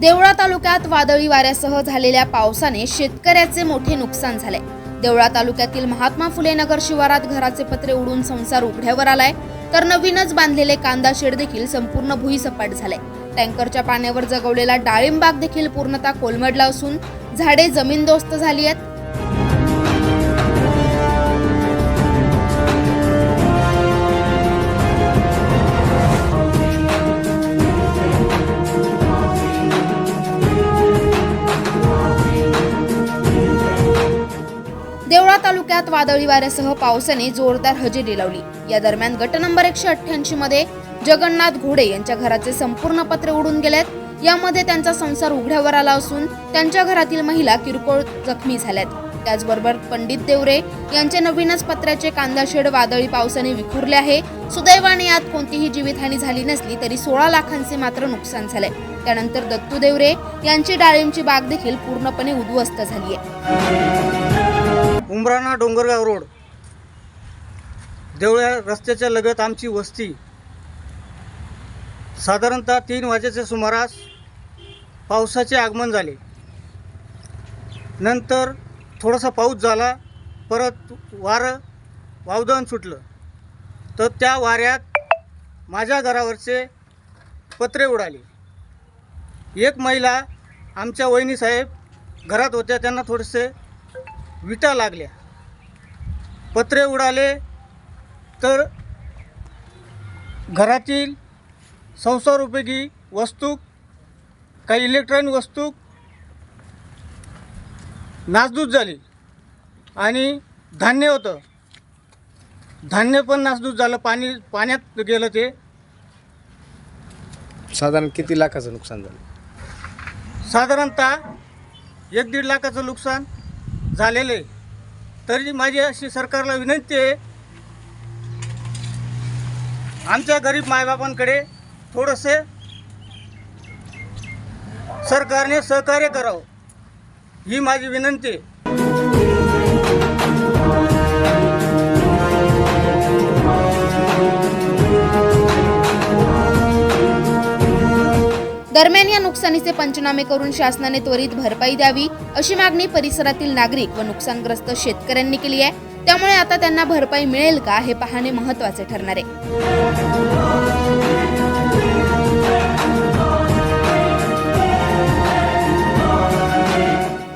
देवळा तालुक्यात वादळी वाऱ्यासह झालेल्या पावसाने शेतकऱ्याचे मोठे नुकसान झाले. देवळा तालुक्यातील महात्मा फुले नगर शिवारात घराचे पत्रे उडून संसार उघड्यावर आलाय. तर नवीनच बांधलेले कांदा शेड देखील संपूर्ण भुईसपाट झाले. टँकरच्या पाण्यावर जगवलेला डाळिंबाग देखील पूर्णतः कोलमडला असून झाडे जमीनदोस्त झाली आहेत. देवळा तालुक्यात वादळी वाऱ्यासह पावसाने जोरदार हजेरी लावली. या दरम्यान गट नंबर एकशे अठ्ठ्याऐंशी मध्ये जगन्नाथ घोडे यांच्या घराचे संपूर्ण पत्रे उडून गेलेत. यामध्ये त्यांचा संसार उघड्यावर आला असून त्यांच्या घरातील महिला किरकोळ जखमी झाल्यात. त्याचबरोबर पंडित देवरे यांचे नवीनच पत्र्याचे कांदा शेड वादळी पावसाने विखुरले आहे. सुदैवाने यात कोणतीही जीवितहानी झाली नसली तरी सोळा लाखांचे मात्र नुकसान झाले त्यानंतर दत्तू देवरे यांची डाळिंबची बाग देखील पूर्णपणे उद्ध्वस्त झाली आहे उमराणा डोंगरगाव रोड. देवळ्या रस्त्याच्या लगत आमची वस्ती. साधारणतः तीन वाजेच्या सुमारास पावसाचे आगमन झाले. नंतर थोडासा पाऊस झाला परत वारं वावदन सुटलं. तर त्या वाऱ्यात माझ्या घरावरचे पत्रे उडाले. एक महिला आमच्या वहिनीसाहेब घरात होत्या त्यांना थोडेसे विटा लागल्या. पत्रे उडाले तर घरातील संसार उपयोगी वस्तू काही इलेक्ट्रॉनिक वस्तू नासधूस झाली आणि धान्य होतं. धान्य पण नासधूस झालं. पाणी पाण्यात गेलं ते. साधारण किती लाखाचं नुकसान झालं? साधारणतः एक दीड लाखाचं नुकसान. झालेलं. आहे तरी माझी अशी सरकारला विनंती आहे आमच्या गरीब मायबापांकडे थोडंसे सरकारने सहकार्य करावं. ही माझी विनंती आहे. दरम्यान या नुकसानीचे पंचनामे करून शासनाने त्वरित भरपाई द्यावी अशी मागणी परिसरातील नागरिक व नुकसानग्रस्त शेतकऱ्यांनी केली आहे. त्यामुळे आता त्यांना भरपाई मिळेल का हे पाहणे महत्त्वाचे ठरणार आहे.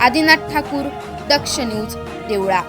आदिनाथ ठाकूर दक्ष न्यूज देवळा.